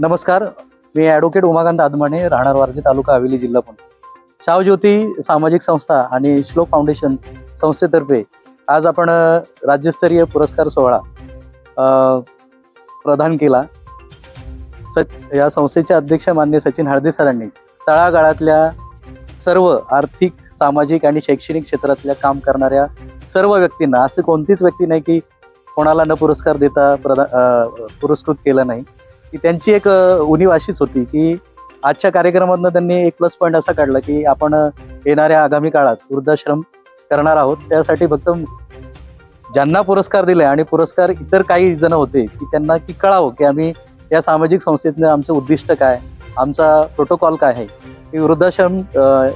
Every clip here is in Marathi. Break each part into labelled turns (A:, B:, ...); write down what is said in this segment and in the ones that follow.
A: नमस्कार मी ॲडव्होकेट उमाकांत आदमाणे राहणार वारजे तालुका हवेली जिल्हा पुणे. शावज्योती सामाजिक संस्था आणि श्लोक फाउंडेशन संस्थेतर्फे आज आपण राज्यस्तरीय पुरस्कार सोहळा प्रदान केला. सच या संस्थेचे अध्यक्ष मान्य सचिन हळदे सरांनी तळागाळातल्या सर्व आर्थिक सामाजिक आणि शैक्षणिक क्षेत्रातल्या काम करणाऱ्या सर्व व्यक्तींना असं कोणतीच व्यक्ती नाही की कोणाला न पुरस्कार देता प्रदा पुरस्कृत केलं नाही. की त्यांची एक अ, उणीव अशीच होती की आजच्या कार्यक्रमातनं त्यांनी एक प्लस पॉईंट असा काढला की आपण येणाऱ्या आगामी काळात वृद्धाश्रम करणार आहोत. त्यासाठी फक्त ज्यांना पुरस्कार दिले आणि पुरस्कार इतर काही जण होते की त्यांना की कळावं की आम्ही या सामाजिक संस्थेतनं आमचं उद्दिष्ट काय आमचा प्रोटोकॉल काय आहे की वृद्धाश्रम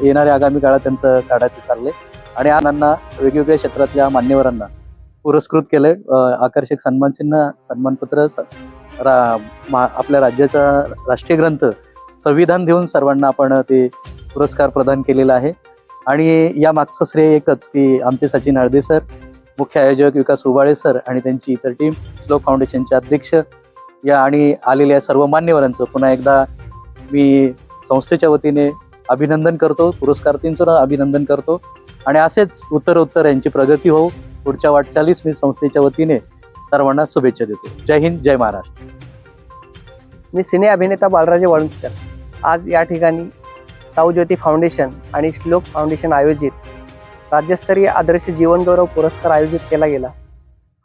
A: येणाऱ्या आगामी काळात त्यांचं काढायचं चाललंय. आणि आनंदांना वेगवेगळ्या क्षेत्रातल्या मान्यवरांना पुरस्कृत केलंय. आकर्षक सन्मानचिन्ह सन्मानपत्र रा मा- आपल्या राज्याचा राष्ट्रीय ग्रंथ संविधान देऊन सर्वांना आपण ते पुरस्कार प्रदान केलेला आहे. आणि या मागचं श्रेय एकच की आमचे सचिन हळदे सर मुख्य आयोजक विकास उबाळे सर आणि त्यांची इतर टीम स्लो फाउंडेशनचे अध्यक्ष या आणि आलेल्या सर्व मान्यवरांचं पुन्हा एकदा मी संस्थेच्या वतीने अभिनंदन करतो पुरस्कारार्थींचं अभिनंदन करतो. आणि असेच उत्तर उत्तर यांची प्रगती हो पुढच्या वाटचालीस मी संस्थेच्या वतीने सर्वांना शुभेच्छा देतो. जय हिंद जय महाराष्ट्र.
B: मी सिने अभिनेता बालराजे वाळुंजकर. आज या ठिकाणी साऊज्योती फाउंडेशन आणि श्लोक फाउंडेशन आयोजित राज्यस्तरीय आदर्श जीवनगौरव पुरस्कार आयोजित केला गेला.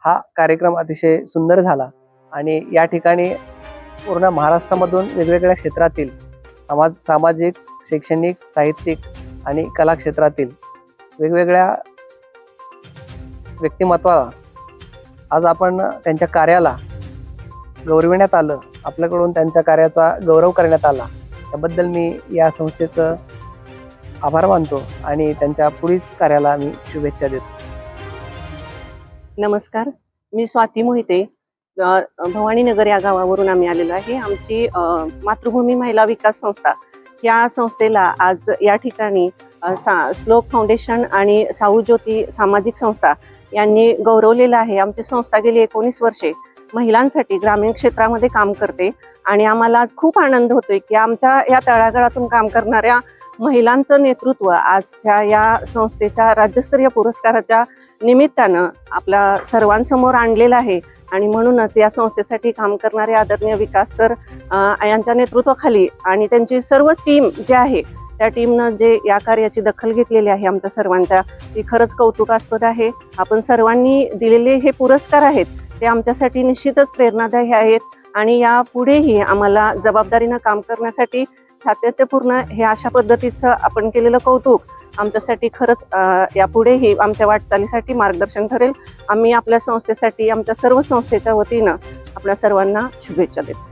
B: हा कार्यक्रम अतिशय सुंदर झाला आणि या ठिकाणी पूर्ण महाराष्ट्रामधून वेगवेगळ्या क्षेत्रातील समाज सामाजिक शैक्षणिक साहित्यिक आणि कला क्षेत्रातील वेगवेगळ्या व्यक्तिमत्वाला आज आपण त्यांच्या कार्याला गौरविण्यात आलं. आपल्याकडून त्यांच्या कार्याचा गौरव करण्यात आला. त्याबद्दल मी या संस्थेचं आभार मानतो आणि त्यांच्या पुढील कार्याला मी शुभेच्छा देतो.
C: नमस्कार. मी स्वाती मोहिते. भवानीनगर या गावावरून आम्ही आलेलो आहे. आमची मातृभूमी महिला विकास संस्था या संस्थेला आज या ठिकाणी सा श्लोक फाउंडेशन आणि साहू ज्योती सामाजिक संस्था यांनी गौरवलेलं आहे. आमची संस्था गेली एकोणीस वर्षे महिलांसाठी ग्रामीण क्षेत्रामध्ये काम करते आणि आम्हाला आज खूप आनंद होतोय की आमच्या या तळागाळातून काम करणाऱ्या महिलांचं नेतृत्व आजच्या या संस्थेच्या राज्यस्तरीय पुरस्काराच्या निमित्तानं आपल्या सर्वांसमोर आणलेलं आहे. आणि म्हणूनच या संस्थेसाठी काम करणारे आदरणीय विकास सर यांच्या नेतृत्वाखाली आणि त्यांची सर्व टीम जी आहे त्या टीमनं जे या कार्याची दखल घेतलेली आहे आमच्या सर्वांच्या ती खरंच कौतुकास्पद आहे. आपण सर्वांनी दिलेले हे पुरस्कार आहेत ते आमच्यासाठी निश्चितच प्रेरणादायी आहेत आणि या पुढेही आम्हाला जबाबदारीनं काम करण्यासाठी सातत्यपूर्ण हे अशा पद्धतीचं आपण केलेलं कौतुक आमच्यासाठी खरंच यापुढेही आमच्या वाटचालीसाठी मार्गदर्शन ठरेल. आम्ही आपल्या संस्थेसाठी आमच्या सर्व संस्थेच्या वतीनं आपल्या सर्वांना शुभेच्छा देतो.